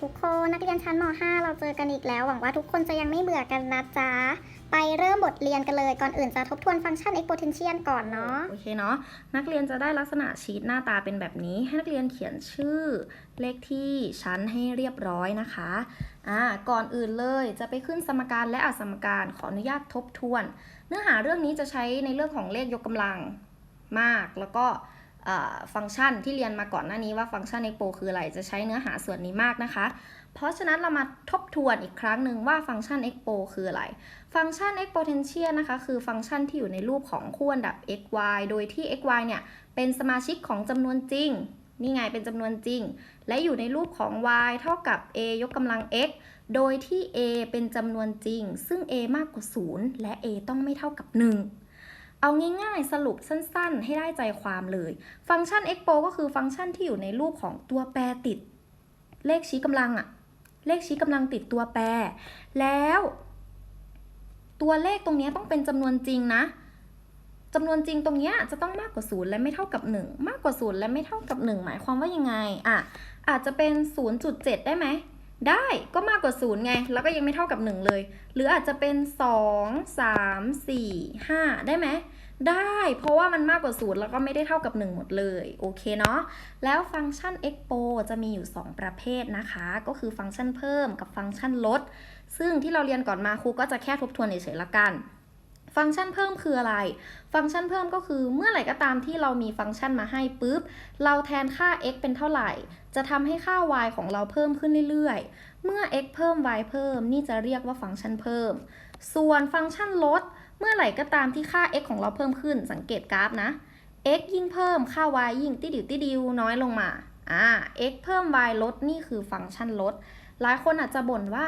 ทุกคนนักเรียนชั้นม .5 เราเจอกันอีกแล้ว หวังว่าทุกคนจะยังไม่เบื่อกันนะจ๊ะ ไปเริ่มบทเรียนกันเลยก่อนอื่นจะทบทวนฟังก์ชัน exponential ก่อนเนาะโอเคเนาะนักเรียนจะได้ลักษณะชีตหน้าตาเป็นแบบนี้ ให้นักเรียนเขียนชื่อเลขที่ชั้นให้เรียบร้อยนะคะอ่าก่อนอื่นเลยจะไปขึ้นสมการและอสมการขออนุญาตทบทวน เนื้อหาเรื่องนี้จะใช้ในเรื่องของเลขยกกำลังมากแล้วก็ ฟังก์ชันที่เรียนมาก่อนหน้านี้ว่าฟังก์ชัน expo คืออะไร จะใช้เนื้อหาส่วนนี้มากนะคะ เพราะฉะนั้นเรามาทบทวนอีกครั้งหนึ่งว่าฟังก์ชัน expo คืออะไร ฟังก์ชัน exponential นะคะ คือฟังก์ชันที่อยู่ในรูปของคู่อันดับ x y โดยที่ x y เนี่ย เป็นสมาชิกของจำนวนจริง นี่ไงเป็นจำนวนจริง และอยู่ในรูปของ y เท่ากับ a ยกกำลัง x โดยที่ a เป็นจำนวนจริง ซึ่ง a มากกว่า 0 และ a ต้องไม่เท่ากับ 1 เอาง่ายๆ สรุปสั้นๆ ให้ได้ใจความเลย ฟังก์ชัน expo ก็คือฟังก์ชันที่อยู่ในรูปของตัวแปรติด เลขชี้กำลังอะเลขชี้กำลังติดตัวแปร แล้ว ตัวเลขตรงนี้ต้องเป็นจำนวนจริงนะจำนวนจริงตรงนี้จะต้องมากกว่า0และไม่เท่ากับ 1 มากกว่า0และไม่เท่ากับ 1 หมายความว่ายังไงอะอาจจะเป็น 0.7 ได้ไหม ได้ก็มากกว่า0ไง แล้วก็ยังไม่เท่ากับ 1 เลย หรืออาจจะเป็น 2 3 4 5 ได้ไหม ได้ เพราะว่ามันมากกว่า0แล้วก็ไม่ได้เท่ากับ 1 หมดเลย โอเคเนาะ แล้วฟังก์ชัน expo จะมีอยู่ 2 ประเภทนะคะ ก็คือฟังก์ชันเพิ่มกับฟังก์ชันลด ซึ่งที่เราเรียนก่อนมาครูก็จะแค่ทบทวนเฉยๆละกันฟังก์ชันเพิ่มคืออะไร ฟังก์ชันเพิ่มก็คือเมื่อไหร่ก็ตามที่เรามีฟังก์ชันมาให้ปุ๊บ เราแทนค่า x เป็นเท่าไหร่ จะทำให้ค่า y ของเราเพิ่มขึ้นเรื่อยๆ เมื่อ x เพิ่ม y เพิ่ม นี่จะเรียกว่าฟังก์ชันเพิ่ม ส่วนฟังก์ชันลด เมื่อไหร่ก็ตามที่ค่า x ของเราเพิ่มขึ้น สังเกตกราฟนะ x ยิ่งเพิ่มค่า y ยิ่งติดิวติดิวน้อยลงมาอ่า x เพิ่ม y ลดนี่คือฟังก์ชันลด หลายคนอาจจะบ่นว่า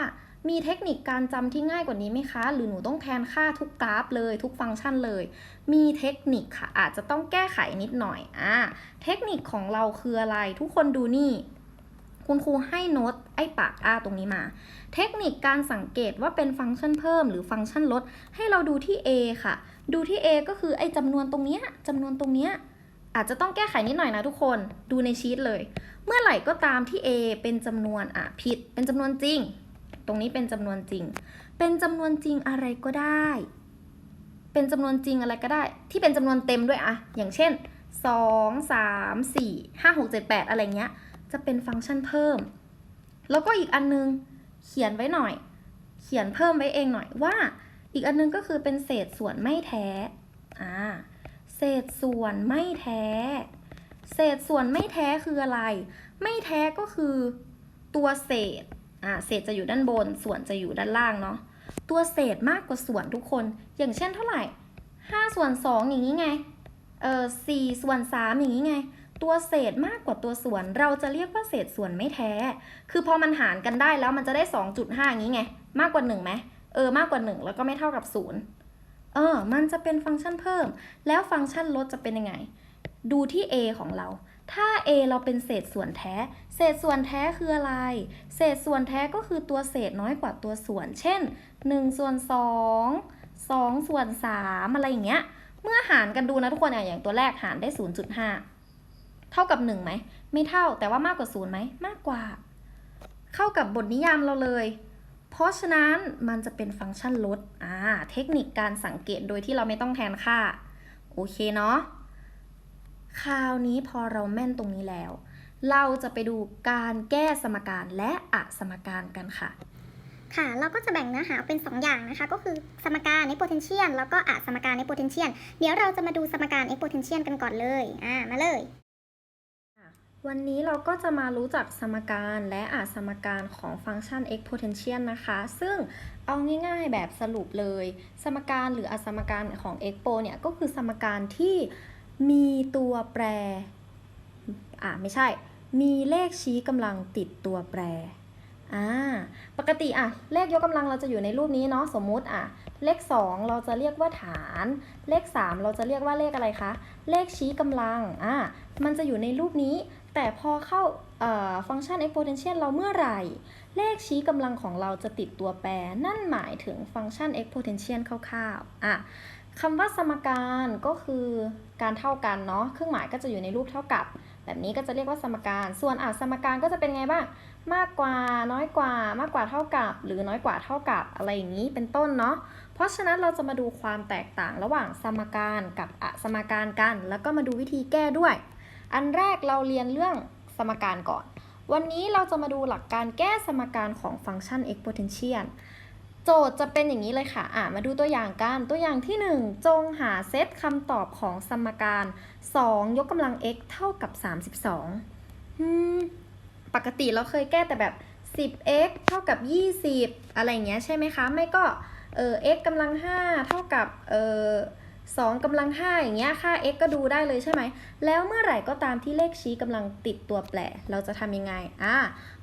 มีเทคนิคการจำที่ง่ายกว่านี้ไหมคะ หรือหนูต้องแทนค่าทุกกราฟเลยทุกฟังก์ชันเลย มีเทคนิคค่ะ อาจจะต้องแก้ไขนิดหน่อยอ่าเทคนิคของเราคืออะไร ทุกคนดูนี่ คุณครูให้โน้ตไอ้ปากอ้าตรงนี้มา เทคนิคการสังเกตว่าเป็นฟังก์ชันเพิ่มหรือฟังก์ชันลด ให้เราดูที่ a ค่ะ ดูที่ a ก็คือไอ้จำนวนตรงเนี้ยจำนวนตรงเนี้ยอาจจะต้องแก้ไขนิดหน่อยนะทุกคน ดูในชีตเลย เมื่อไหร่ก็ตามที่ a เป็นจำนวนอะผิด เป็นจำนวนจริง รงนี้เป็นจำนวนจริง เป็นจำนวนจริงอะไรก็ได้ เป็นจำนวนจริงอะไรก็ได้ ที่เป็นจำนวนเต็มด้วยอะอย่างเช่น 2 3 4 5 6 7 8 อะไรเงี้ย จะเป็นฟังก์ชันเพิ่ม แล้วก็อีกอันนึงเขียนไว้หน่อย เขียนเพิ่มไว้เองหน่อยว่า อีกอันนึงก็คือเป็นเศษส่วนไม่แท้อ่าเศษส่วนไม่แท้ เศษส่วนไม่แท้คืออะไร ไม่แท้ก็คือตัวเศษ อ่าเศษจะอยู่ด้านบน ส่วนจะอยู่ด้านล่างเนาะ ตัวเศษมากกว่าส่วนทุกคน อย่างเช่นเท่าไหร่ 5 ส่วน 2 อย่างนี้ไง เออ4ส่วน3อย่างนี้ไง ตัวเศษมากกว่าตัวส่วน เราจะเรียกว่าเศษส่วนไม่แท้ คือพอมันหารกันได้แล้วมันจะได้ 2.5 อย่างนี้ไง มากกว่า1ไหมเออ มากกว่า 1 แล้วก็ไม่เท่ากับ 0 เออ มันจะเป็นฟังก์ชันเพิ่ม แล้วฟังก์ชันลดจะเป็นยังไง ดูที่ a ของเรา ถ้า a เราเป็นเศษส่วนแท้ เศษส่วนแท้คืออะไร เศษส่วนแท้ก็คือตัวเศษน้อยกว่าตัวส่วน เช่น1ส่วน2 2ส่วน3อะไรอย่างเงี้ย เมื่อหารกันดูนะทุกคนอะอย่างตัวแรกหารได้ 0.5 เท่ากับ1ไหม ไม่เท่า แต่ว่ามากกว่า0ไหม มากกว่า เข้ากับบทนิยามเราเลย เพราะฉะนั้นมันจะเป็นฟังก์ชันลด อ่า เทคนิคการสังเกตโดยที่เราไม่ต้องแทนค่า โอเคเนาะ คราวนี้พอเราแม่นตรงนี้แล้ว เราจะไปดูการแก้สมการและอสมการกันค่ะ ค่ะ เราก็จะแบ่งเนื้อหาเป็น 2 อย่างนะคะ ก็คือสมการ exponential แล้วก็อะสมการ exponential เดี๋ยวเราจะมาดูสมการ exponential กันก่อนเลย อ่า มาเลย วันนี้เราก็จะมารู้จักสมการและอาสมการของฟังก์ชัน exponential นะคะ ซึ่งเอาง่ายๆแบบสรุปเลย สมการหรืออาสมการของ expo เนี่ย ก็คือสมการที่ มีตัวแปร อ่าไม่ใช่ มีเลขชี้กำลังติดตัวแปร อ่า ปกติอะ เลขยกกำลังเราจะอยู่ในรูปนี้เนาะ สมมุติอะ เลข 2 เราจะเรียกว่าฐาน เลข 3 เราจะเรียกว่าเลขอะไรคะ เลขชี้กำลัง อ่า มันจะอยู่ในรูปนี้ แต่พอเข้าเอ่อฟังก์ชัน exponential เราเมื่อไหร่ เลขชี้กำลังของเราจะติดตัวแปร นั่นหมายถึงฟังก์ชัน exponential คร่าวๆ อะ คำว่าสมการก็คือการเท่ากันเนาะ เครื่องหมายก็จะอยู่ในรูปเท่ากับ แบบนี้ก็จะเรียกว่าสมการ ส่วนอะสมการก็จะเป็นไงบ้าง มากกว่า น้อยกว่า มากกว่าเท่ากับ หรือน้อยกว่าเท่ากับ อะไรอย่างนี้ เป็นต้นเนาะ เพราะฉะนั้นเราจะมาดูความแตกต่างระหว่างสมการกับอสมการกัน แล้วก็มาดูวิธีแก้ด้วย อันแรกเราเรียนเรื่องสมการก่อน วันนี้เราจะมาดูหลักการแก้สมการของฟังก์ชัน exponential โจทย์จะเป็นอย่างนี้เลยค่ะ อะมาดูตัวอย่างกัน ตัวอย่างที่ 1 จงหาเซตคำตอบของสมการ 2 ยกกำลัง x เท่ากับ 32อืมปกติเราเคยแก้แต่แบบ 10x เท่ากับ 20 อะไรอย่างเงี้ยใช่ไหมคะ ไม่ก็ เออ x กำลัง 5 เท่ากับ เออ 2กำลัง 5 อย่างเงี้ยค่า x ก็ดูได้เลยใช่ไหม แล้วเมื่อไหร่ก็ตามที่เลขชี้กำลังติดตัวแปร เราจะทำยังไง อะ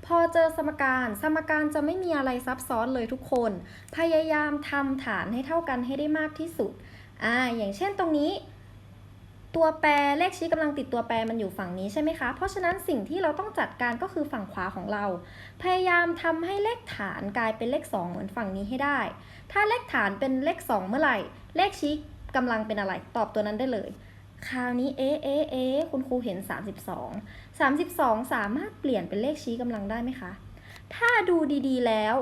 พอเจอสมการ สมการจะไม่มีอะไรซับซ้อนเลยทุกคน พยายามทำฐานให้เท่ากันให้ได้มากที่สุด อ่า อย่างเช่นตรงนี้ ตัวแปรเลขชี้กำลังติดตัวแปรมันอยู่ฝั่งนี้ใช่ไหมคะ เพราะฉะนั้นสิ่งที่เราต้องจัดการก็คือฝั่งขวาของเรา พยายามทำให้เลขฐานกลายเป็นเลข 2 เหมือนฝั่งนี้ให้ได้ ถ้าเลขฐานเป็นเลข 2 เมื่อไหร่ เลขชี้ กำลังเป็นอะไร ตอบตัวนั้นได้เลย คราวนี้เอ๊ะเอ๊ะเอ๊ะคุณครูเห็น 32 32 สามารถเปลี่ยนเป็นเลขชี้กำลังได้ไหมคะ ถ้าดูดีๆแล้ว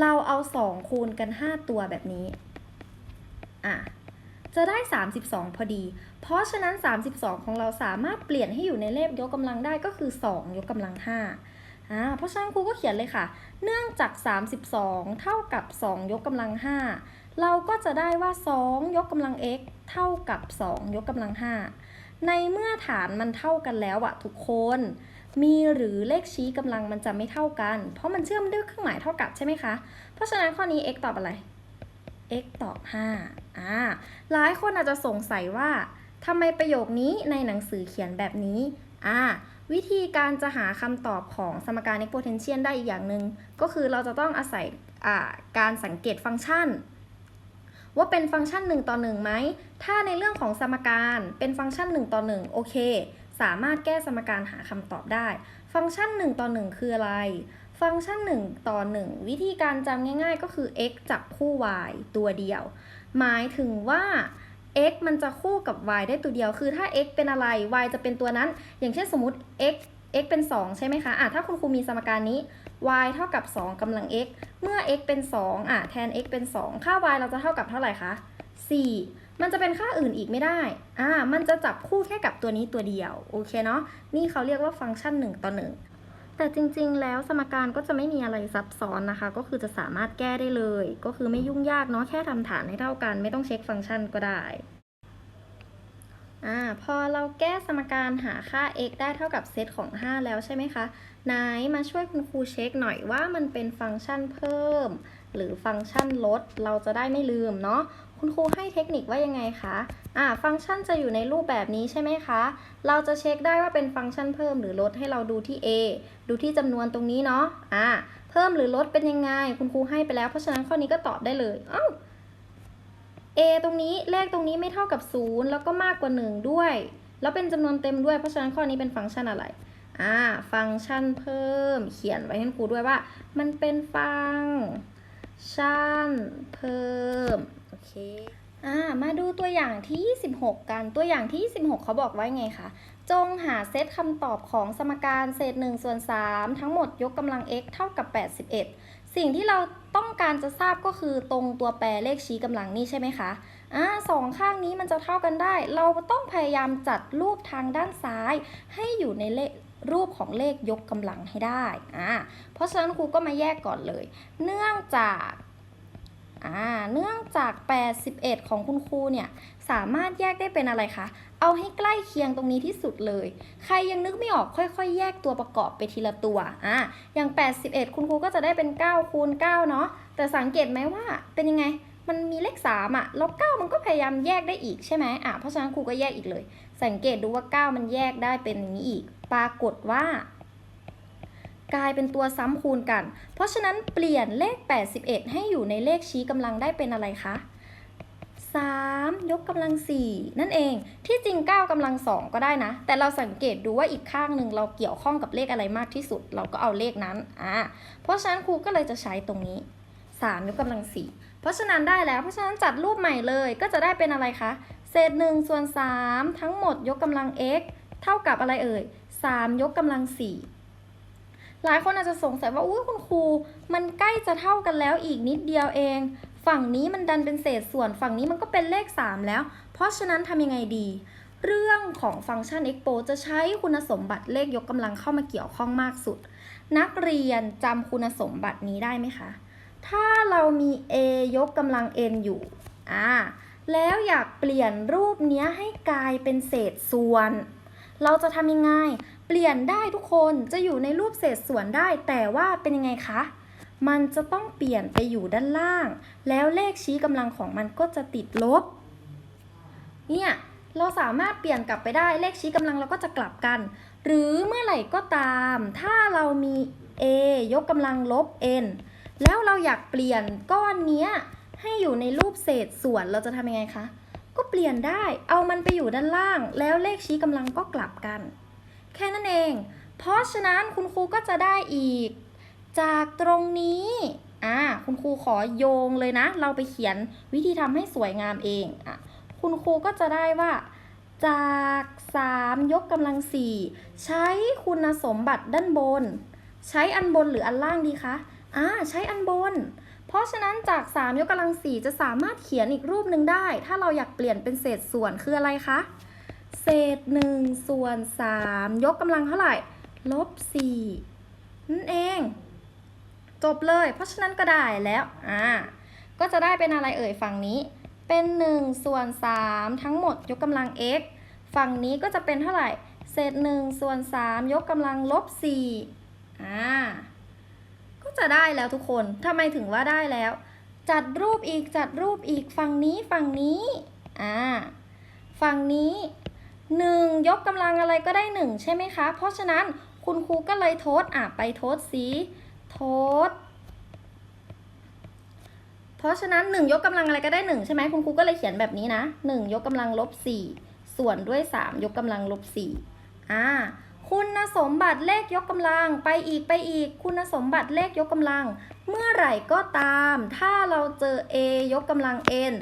เราเอา 2 คูณกัน 5 ตัวแบบนี้อะจะได้ 32 พอดี เพราะฉะนั้น 32 ของเราสามารถเปลี่ยนให้อยู่ในเลขยกกำลังได้ก็คือ 2 ยกกำลัง5อ่าเพราะฉะนั้นครูก็เขียนเลยค่ะ เนื่องจาก 32 เท่ากับ 2 ยกกำลัง5 เราก็จะได้ว่า 2 ยกกำลัง x เท่ากับ 2 ยกกำลัง 5 ในเมื่อฐานมันเท่ากันแล้วอะทุกคน มีหรือเลขชี้กำลังมันจะไม่เท่ากัน เพราะมันเชื่อมด้วยเครื่องหมายเท่ากับใช่ไหมคะ เพราะฉะนั้นข้อนี้ x ตอบอะไร x ตอบ 5 อ่า หลายคนอาจจะสงสัยว่าทำไมประโยคนี้ในหนังสือเขียนแบบนี้ อ่า วิธีการจะหาคำตอบของสมการ exponential ได้อีกอย่างหนึ่งก็คือเราจะต้องอาศัยอ่าการสังเกตฟังก์ชัน ว่าเป็นฟังก์ชัน1ต่อ1ไหม ถ้าในเรื่องของสมการเป็นฟังก์ชัน1ต่อ1โอเค สามารถแก้สมการหาคำตอบได้ ฟังก์ชัน1ต่อ1คืออะไร ฟังก์ชัน1ต่อ1วิธีการจำง่าย ๆ ก็คือ x จับคู่ y ตัวเดียว หมายถึงว่า x มันจะคู่กับ y ได้ตัวเดียว คือถ้า x เป็นอะไร y จะเป็นตัวนั้น อย่างเช่นสมมติ x x เป็น 2 ใช่ไหมคะอะถ้าคุณครูมีสมการนี้ y เท่ากับ 2กำลัง x เมื่อ x เป็น 2 อะ แทน x เป็น 2 ค่า y เราจะเท่ากับเท่าไหร่คะ 4 มันจะเป็นค่าอื่นอีกไม่ได้ อ่า มันจะจับคู่แค่กับตัวนี้ตัวเดียว โอเคเนาะ นี่เขาเรียกว่าฟังก์ชัน 1 ต่อ 1แต่จริงๆ แล้วสมการก็จะไม่มีอะไรซับซ้อนนะคะ ก็คือจะสามารถแก้ได้เลย ก็คือไม่ยุ่งยากเนาะแค่ทำฐานให้เท่ากัน ไม่ต้องเช็คฟังก์ชันก็ได้อ่าพอเราแก้สมการหาค่า x ได้เท่ากับเซตของ 5 แล้วใช่ไหมคะ ไหนมาช่วยคุณครูเช็คหน่อยว่ามันเป็นฟังก์ชันเพิ่ม หรือฟังก์ชันลด เราจะได้ไม่ลืมเนาะคุณครูให้เทคนิคว่ายังไงคะอ่าฟังก์ชันจะอยู่ในรูปแบบนี้ใช่ไหมคะ เราจะเช็คได้ว่าเป็นฟังก์ชันเพิ่มหรือลดให้เราดูที่ a ดูที่จำนวนตรงนี้เนาะอ่าเพิ่มหรือลดเป็นยังไง คุณครูให้ไปแล้วเพราะฉะนั้นข้อนี้ก็ตอบได้เลยเอ้า a ตรงนี้เลขตรงนี้ไม่เท่ากับ 0 แล้วก็มากกว่า 1 ด้วย แล้วเป็นจำนวนเต็มด้วยเพราะฉะนั้นข้อนี้เป็นฟังก์ชันอะไร อ่าฟังก์ชันเพิ่ม เขียนไว้ให้ครูด้วยว่า มันเป็นฟังก์ชันเพิ่ม โอเคอ่ามาดูตัวอย่างที่ 26 กัน ตัวอย่างที่ 26 เขาบอกไว้ไงคะ จงหาเซตคำตอบของสมการเศษ1ส่วน3ทั้งหมดยกกำลัง x เท่ากับ 81 สิ่งที่เราต้องการจะทราบก็คือตรงตัวแปรเลขชี้กำลังนี่ใช่ไหมคะ อ่าสองข้างนี้มันจะเท่ากันได้ เราต้องพยายามจัดรูปทางด้านซ้าย ให้อยู่ในเลขรูปของเลขยกกำลังให้ได้อ่าเพราะฉะนั้นครูก็มาแยกก่อนเลย เนื่องจากอ่าเนื่องจาก 81 ของคุณครูเนี่ย สามารถแยกได้เป็นอะไรคะ เอาให้ใกล้เคียงตรงนี้ที่สุดเลย ใครยังนึกไม่ออกค่อยๆ แยกตัวประกอบไปทีละตัว อ่าอย่าง 81 คุณครูก็จะได้เป็น9คูณ9เนาะ แต่สังเกตไหมว่าเป็นยังไง มันมีเลข3อะล้ว9มันก็พยายามแยกได้อีกใช่ไหมอะเพราะฉะนั้นครูก็แยกอีกเลย สังเกตดูว่า 9 มันแยกได้เป็นอย่างนี้อีก ปรากฏว่า กลายเป็นตัวซ้ำคูณกัน เพราะฉะนั้นเปลี่ยนเลข 81 ให้อยู่ในเลขชี้กำลังได้เป็นอะไรคะ3ยกกำลัง 4 นั่นเองที่จริง 9กำลัง 2 ก็ได้นะ แต่เราสังเกตดูว่าอีกข้างหนึ่งเราเกี่ยวข้องกับเลขอะไรมากที่สุด เราก็เอาเลขนั้นอ่าเพราะฉะนั้นครูก็เลยจะใช้ตรงนี้ 3 ยกกำลัง 4 เพราะฉะนั้นได้แล้ว เพราะฉะนั้นจัดรูปใหม่เลยก็จะได้เป็นอะไรคะ เศษ1ส่วน3ทั้งหมดยกกำลัง x เท่ากับอะไรเอ่ย3 ยกกำลัง 4 หลายคนอาจจะสงสัยว่าอุ้ยคุณครู มันใกล้จะเท่ากันแล้วอีกนิดเดียวเอง ฝั่งนี้มันดันเป็นเศษส่วนฝั่งนี้มันก็เป็นเลข 3 แล้ว เพราะฉะนั้นทำยังไงดี เรื่องของฟังก์ชัน expo จะใช้คุณสมบัติเลขยกกำลังเข้ามาเกี่ยวข้องมากสุด นักเรียนจำคุณสมบัตินี้ได้ไหมคะ ถ้าเรามี a ยกกำลัง n อยู่ อ่า แล้วอยากเปลี่ยนรูปเนี้ยให้กลายเป็นเศษส่วน เราจะทำยังไง เปลี่ยนได้ทุกคน จะอยู่ในรูปเศษส่วนได้ แต่ว่าเป็นยังไงคะ มันจะต้องเปลี่ยนไปอยู่ด้านล่าง แล้วเลขชี้กำลังของมันก็จะติดลบ เนี่ย เราสามารถเปลี่ยนกลับไปได้ เลขชี้กำลังเราก็จะกลับกัน หรือเมื่อไหร่ก็ตาม ถ้าเรามี a ยกกำลังลบ n แล้วเราอยากเปลี่ยนก้อนเนี้ยให้อยู่ในรูปเศษส่วนเราจะทำยังไงคะ ก็เปลี่ยนได้ เอามันไปอยู่ด้านล่าง แล้วเลขชี้กำลังก็กลับกัน แค่นั้นเอง เพราะฉะนั้นคุณครูก็จะได้อีก จากตรงนี้ อ่า คุณครูขอโยงเลยนะ เราไปเขียนวิธีทำให้สวยงามเอง อะ คุณครูก็จะได้ว่า จาก 3 ยกกำลัง 4 ใช้คุณสมบัติด้านบน ใช้อันบนหรืออันล่างดีคะ อ่าใช้อันบน เพราะฉะนั้นจาก 3 ยกกำลัง 4 จะสามารถเขียนอีกรูปหนึ่งได้ ถ้าเราอยากเปลี่ยนเป็นเศษส่วนคืออะไรคะ เศษ 1 ส่วน 3 ยกกำลังเท่าไหร่ลบ4นั่นเอง จบเลย เพราะฉะนั้นก็ได้แล้วอ่าก็จะได้เป็นอะไรเอ่ยฝั่งนี้ เป็น 1 ส่วน 3 ทั้งหมดยกกำลัง x ฝั่งนี้ก็จะเป็นเท่าไหร่ เศษ 1 ส่วน 3 ยกกำลังลบ4อ่า ก็จะได้แล้วทุกคนทำไมถึงว่าได้แล้ว จัดรูปอีกจัดรูปอีกฝั่งนี้ฝั่งนี้อ่าฝั่งนี้1ยกกำลังอะไรก็ได้1ใช่ไหมคะ เพราะฉะนั้นคุณครูก็เลยโทษอะไปโทษสีโทษเพราะฉะนั้น1ยกกำลังอะไรก็ได้1ใช่ไหมคุณครูก็เลยเขียนแบบนี้นะ1ยกกำลังลบ4ส่วนด้วย 3 ยกกำลังลบ4อ่า คุณสมบัติเลขยกกำลังไปอีกไปอีก คุณสมบัติเลขยกกำลัง เมื่อไหร่ก็ตาม ถ้าเราเจอ a ยกกำลัง n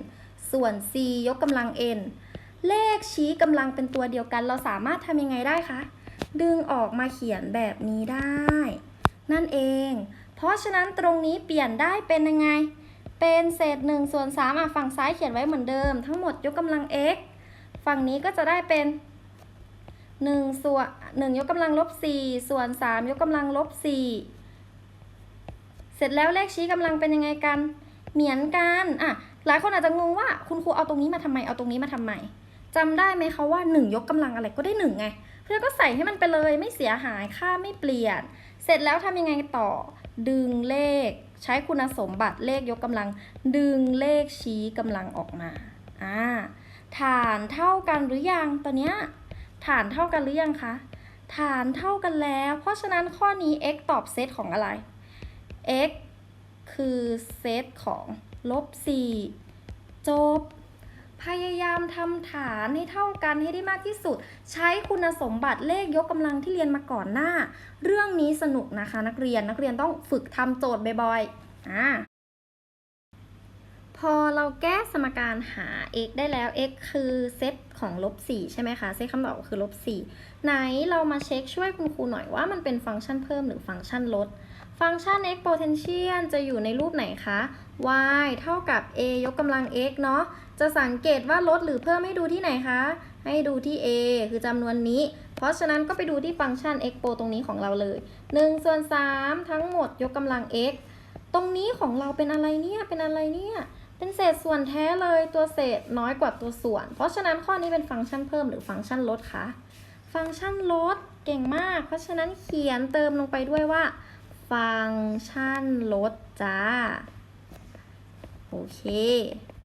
ส่วน c ยกกำลัง n เลขชี้กำลังเป็นตัวเดียวกัน เราสามารถทำยังไงได้คะ ดึงออกมาเขียนแบบนี้ได้ นั่นเอง เพราะฉะนั้นตรงนี้เปลี่ยนได้เป็นยังไง เป็นเศษ1ส่วน3อะฝั่งซ้ายเขียนไว้เหมือนเดิม ทั้งหมดยกกำลัง x ฝั่งนี้ก็จะได้เป็น 1 ส่วน 1 ยกกำลังลบ 4 ส่วน 3 ยกกำลังลบ 4 เสร็จแล้วเลขชี้กำลังเป็นยังไงกัน เหมือนกันอะหลายคนอาจจะงงว่าคุณครูเอาตรงนี้มาทำไม เอาตรงนี้มาทำไมจำได้ไหมคะว่า 1 ยกกำลังอะไรก็ได้1ไงเพื่อนก็ใส่ให้มันไปเลยไม่เสียหายค่าไม่เปลี่ยน เสร็จแล้วทำยังไงต่อ ดึงเลข ใช้คุณสมบัติเลขยกกำลัง ดึงเลขชี้กำลังออกมาอ่าฐานเท่ากันหรือยังตอนเนี้ย ฐานเท่ากันหรือยังคะ ฐานเท่ากันแล้ว เพราะฉะนั้นข้อนี้ x ตอบเซตของอะไร x คือเซตของลบ4จบ พยายามทำฐานให้เท่ากันให้ได้มากที่สุด ใช้คุณสมบัติเลขยกกำลังที่เรียนมาก่อนหน้า เรื่องนี้สนุกนะคะนักเรียนนักเรียนต้องฝึกทำโจทย์บ่อยๆอ่า พอเราแก้สมการหา x ได้แล้ว x คือเซตของลบ4ใช่ไหมคะ เซตคำตอบคือลบ4ไหนเรามาเช็คช่วยคุณครูหน่อยว่ามันเป็นฟังก์ชันเพิ่มหรือฟังก์ชันลด ฟังก์ชัน exponential จะอยู่ในรูปไหนคะ y เท่ากับ a ยกกำลัง x เนาะ จะสังเกตว่าลดหรือเพิ่มให้ดูที่ไหนคะ ให้ดูที่ a คือจำนวนนี้ เพราะฉะนั้นก็ไปดูที่ฟังก์ชัน x p o ตรงนี้ของเราเลย1ส่วน3ทั้งหมดยกกำลัง x ตรงนี้ของเราเป็นอะไรเนี่ย เป็นอะไรเนี่ย เป็นเศษส่วนแท้เลยตัวเศษน้อยกว่าตัวส่วน เพราะฉะนั้นข้อนี้เป็นฟังก์ชันเพิ่มหรือฟังก์ชันลดคะฟังก์ชันลดเก่งมาก เพราะฉะนั้นเขียนเติมลงไปด้วยว่า ฟังก์ชันลดจ้า โอเค